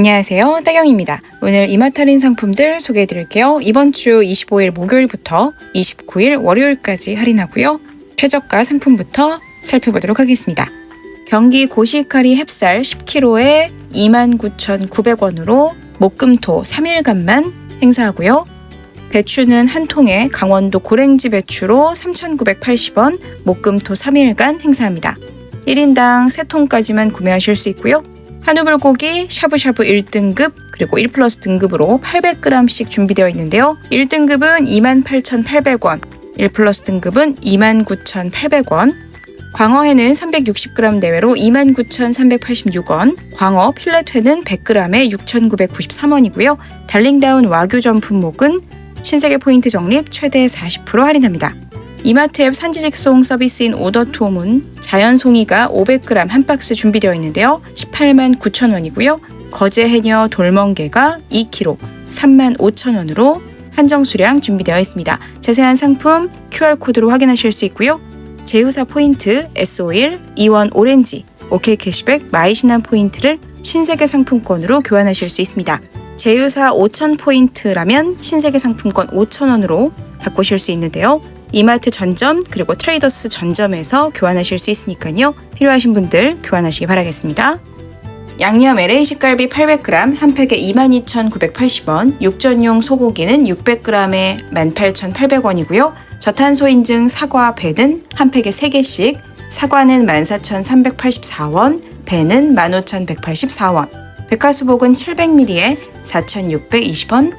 안녕하세요. 따경입니다. 오늘 할인 상품들 소개해 드릴게요. 이번 주 25일 목요일부터 29일 월요일까지 할인하고요. 최저가 상품부터 살펴보도록 하겠습니다. 경기 고시카리 햅쌀 10kg에 29,900원으로 목금토 3일간만 행사하고요. 배추는 한 통에 강원도 고랭지 배추로 3,980원, 목금토 3일간 행사합니다. 1인당 3통까지만 구매하실 수 있고요. 한우 불고기 샤브샤브 1등급 그리고 1 플러스 등급으로 800g씩 준비되어 있는데요. 1등급은 28,800원, 1 플러스 등급은 29,800원, 광어회는 360g 내외로 29,386원, 광어 필렛회는 100g에 6,993원이고요. 달링다운 와규 전 품목은 신세계 포인트 적립 최대 40% 할인합니다. 이마트 앱 산지직송 서비스인 오더투홈은 자연송이가 500g 한 박스 준비되어 있는데요. 18만 9천 원이고요. 거제 해녀 돌멍게가 2kg 3만 5천 원으로 한정 수량 준비되어 있습니다. 자세한 상품 QR코드로 확인하실 수 있고요. 제휴사 포인트 S51 이원 오렌지 OK 캐시백 마이신한 포인트를 신세계 상품권으로 교환하실 수 있습니다. 제휴사 5,000 포인트라면 신세계 상품권 5,000원으로 바꾸실 수 있는데요. 이마트 전점 그리고 트레이더스 전점에서 교환하실 수 있으니까요. 필요하신 분들 교환하시기 바라겠습니다. 양념 LA 식갈비 800g 한 팩에 22,980원, 육전용 소고기는 600g에 18,800원이고요. 저탄소 인증 사과 배는 한 팩에 3개씩, 사과는 14,384원, 배는 15,184원, 백화수복은 700ml에 4,620원,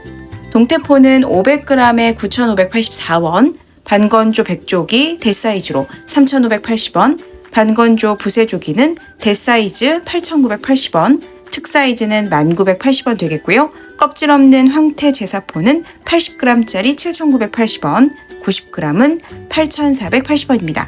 동태포는 500g에 9,584원, 반건조 백조기 대사이즈로 3,580원, 반건조 부세조기는 대사이즈 8,980원, 특사이즈는 1,980원 되겠고요. 껍질 없는 황태 제사포는 80g짜리 7,980원, 90g은 8,480원입니다.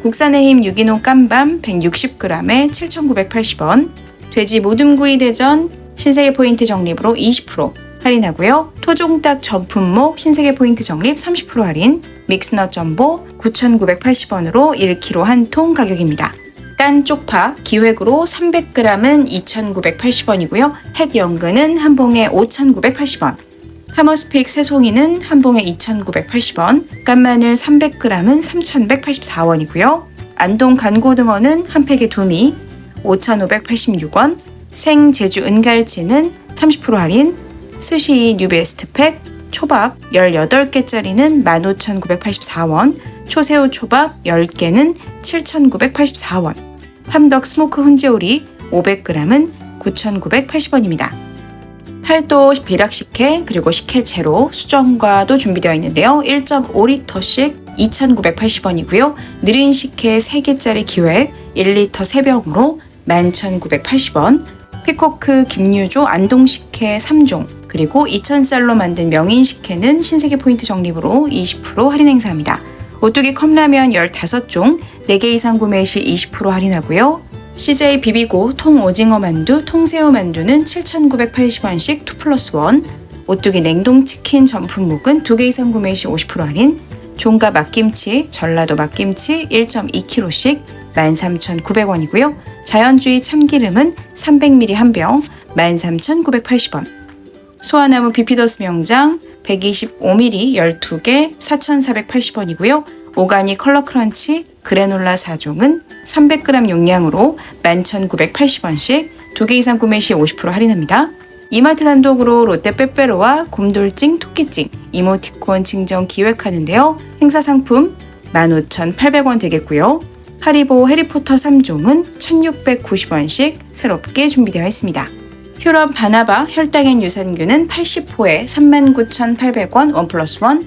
국산의 힘 유기농 깜밤 160g에 7,980원, 돼지 모둠구이 대전 신세계 포인트 적립으로 20% 할인하고요. 토종닭 전품목 신세계 포인트 적립 30% 할인, 믹스넛 전보 9,980원으로 1kg 한 통 가격입니다. 깐 쪽파 기획으로 300g은 2,980원이고요. 햇 연근은 한 봉에 5,980원. 하머스픽 새송이는 한 봉에 2,980원. 깐마늘 300g은 3,184원이고요. 안동 간고등어는 한 팩에 두미 5,586원. 생 제주 은갈치는 30% 할인. 스시 뉴베스트 팩 초밥 18개짜리는 15,984원, 초새우 초밥 10개는 7,984원, 함덕 스모크 훈제오리 500g은 9,980원입니다. 팔도 배락식혜 그리고 식혜 제로 수정과도 준비되어 있는데요. 1.5리터씩 2,980원이고요. 느린 식혜 3개짜리 기획 1리터 3병으로 11,980원, 피코크 김유조 안동식혜 3종 그리고 2,000쌀로 만든 명인식혜는 신세계 포인트 적립으로 20% 할인 행사합니다. 오뚜기 컵라면 15종 4개 이상 구매 시 20% 할인하고요. CJ 비비고 통 오징어 만두, 통새우 만두는 7,980원씩 2 플러스 1. 오뚜기 냉동 치킨 전품목은 2개 이상 구매 시 50% 할인. 종가 막김치, 전라도 막김치 1.2kg씩 13,900원이고요. 자연주의 참기름은 300ml 한 병 13,980원. 소화나무 비피더스 명장 125ml 12개 4,480원이고요. 오가닉 컬러 크런치 그래놀라 4종은 300g 용량으로 11,980원씩 2개 이상 구매 시 50% 할인합니다. 이마트 단독으로 롯데 빼빼로와 곰돌찡 토끼찡 이모티콘 증정 기획하는데요. 행사 상품 15,800원 되겠고요. 하리보 해리포터 3종은 1,690원씩 새롭게 준비되어 있습니다. 휴럽 바나바 혈당엔 유산균은 80호에 39,800원 원 플러스 원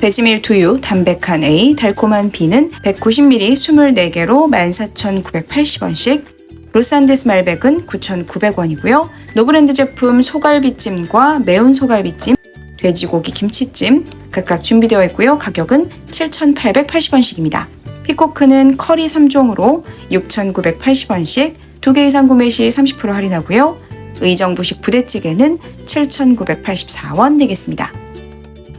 베지밀 두유 담백한 A 달콤한 B는 190ml 24개로 14,980원씩 로산데스 말백은 9,900원이고요. 노브랜드 제품 소갈비찜과 매운 소갈비찜, 돼지고기 김치찜 각각 준비되어 있고요. 가격은 7,880원씩입니다. 피코크는 커리 3종으로 6,980원씩 2개 이상 구매 시 30% 할인하고요. 의정부식 부대찌개는 7,984원 되겠습니다.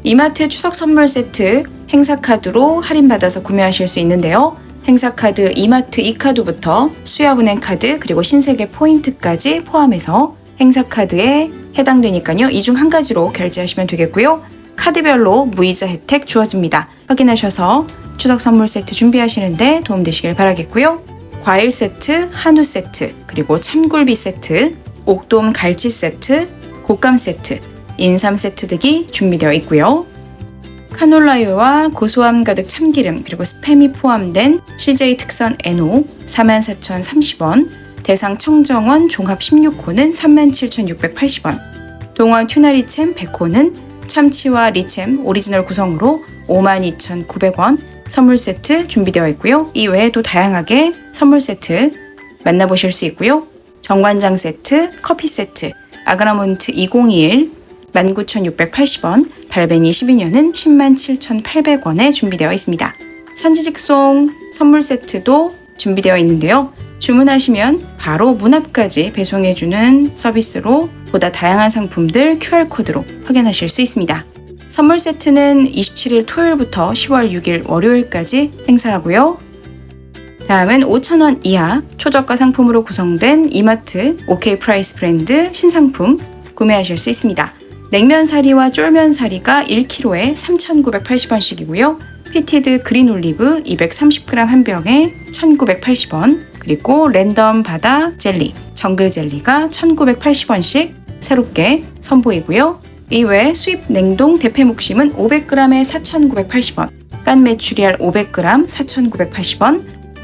이마트 추석 선물 세트 행사카드로 할인받아서 구매하실 수 있는데요. 행사카드 이마트 이카드부터 수협은행 카드 그리고 신세계 포인트까지 포함해서 행사 카드에 해당되니까요. 이 중 한 가지로 결제하시면 되겠고요. 카드별로 무이자 혜택 주어집니다. 확인하셔서 추석 선물 세트 준비하시는데 도움되시길 바라겠고요. 과일 세트, 한우 세트, 그리고 참굴비 세트, 옥돔 갈치 세트, 곶감 세트, 인삼 세트 등이 준비되어 있고요. 카놀라유와 고소함 가득 참기름 그리고 스팸이 포함된 CJ 특선 NO 44,030원, 대상 청정원 종합 16호는 37,680원, 동원 튜나리챔 100호는 참치와 리챔 오리지널 구성으로 52,900원 선물 세트 준비되어 있고요. 이 외에도 다양하게 선물 세트 만나보실 수 있고요. 정관장 세트, 커피 세트, 아그라몬트 2021 19,680원, 발베니 12년은 107,800원에 준비되어 있습니다. 산지직송 선물 세트도 준비되어 있는데요. 주문하시면 바로 문 앞까지 배송해주는 서비스로 보다 다양한 상품들 QR코드로 확인하실 수 있습니다. 선물 세트는 27일 토요일부터 10월 6일 월요일까지 행사하고요. 다음은 5,000원 이하 초저가 상품으로 구성된 이마트 OK 프라이스 브랜드 신상품 구매하실 수 있습니다. 냉면 사리와 쫄면 사리가 1kg에 3,980원씩이고요. 피티드 그린 올리브 230g 한 병에 1,980원, 그리고 랜덤 바다 젤리, 정글 젤리가 1,980원씩 새롭게 선보이고요. 이외 수입 냉동 대패목심은 500g에 4,980원, 깐 메추리알 500g 4,980원,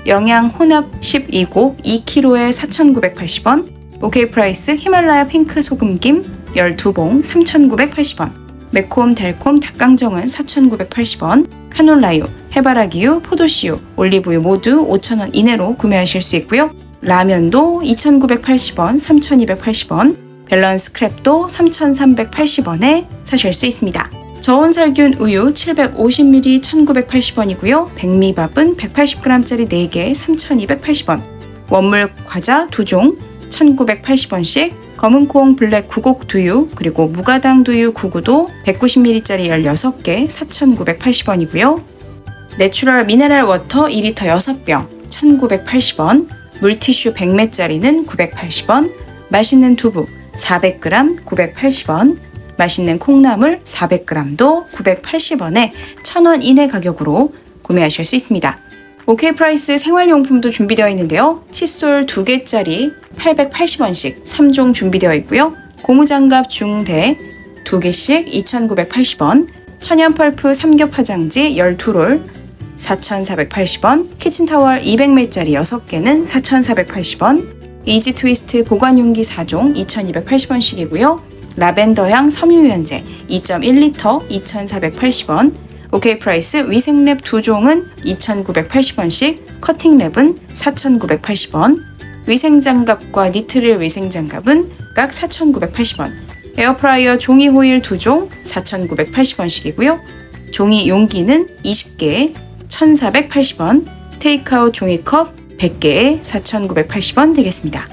영양 혼합 12고 2kg에 4,980원, 오케이 프라이스 히말라야 핑크 소금김 12봉 3,980원, 매콤 달콤 닭강정은 4,980원, 카놀라유, 해바라기유, 포도씨유, 올리브유 모두 5,000원 이내로 구매하실 수 있고요. 라면도 2,980원, 3,280원, 밸런스 크랩도 3,380원에 사실 수 있습니다. 저온 살균 우유 750ml 1,980원이고요. 백미밥은 180g짜리 4개 3,280원. 원물 과자 2종 1,980원씩. 검은콩 블랙 구곡 두유 그리고 무가당 두유 구구도 190ml짜리 16개 4,980원이고요. 내추럴 미네랄 워터 2리터 6병 1,980원. 물티슈 100ml짜리는 980원. 맛있는 두부 400g 980원. 맛있는 콩나물 400g도 980원에 1000원 이내 가격으로 구매하실 수 있습니다. 오케이 프라이스 생활용품도 준비되어 있는데요. 칫솔 2개짜리 880원씩 3종 준비되어 있고요. 고무장갑 중대 2개씩 2,980원, 천연 펄프 삼겹 화장지 12롤 4,480원, 키친타월 200ml짜리 6개는 4,480원, 이지 트위스트 보관 용기 4종 2,280원씩이고요. 라벤더 향 섬유유연제 2.1리터 2,480원, 오케이 프라이스 위생랩 2종은 2,980원씩, 커팅랩은 4,980원, 위생장갑과 니트릴 위생장갑은 각 4,980원, 에어프라이어 종이 호일 2종 4,980원씩이고요. 종이 용기는 20개에 1,480원, 테이크아웃 종이컵 100개에 4,980원 되겠습니다.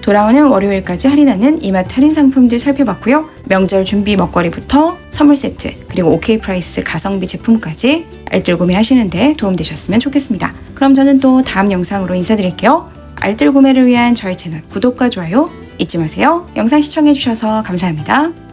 돌아오는 월요일까지 할인하는 이마트 할인 상품들 살펴봤고요. 명절 준비 먹거리부터 선물 세트, 그리고 OK 프라이스 가성비 제품까지 알뜰 구매하시는데 도움되셨으면 좋겠습니다. 그럼 저는 또 다음 영상으로 인사드릴게요. 알뜰 구매를 위한 저희 채널 구독과 좋아요 잊지 마세요. 영상 시청해주셔서 감사합니다.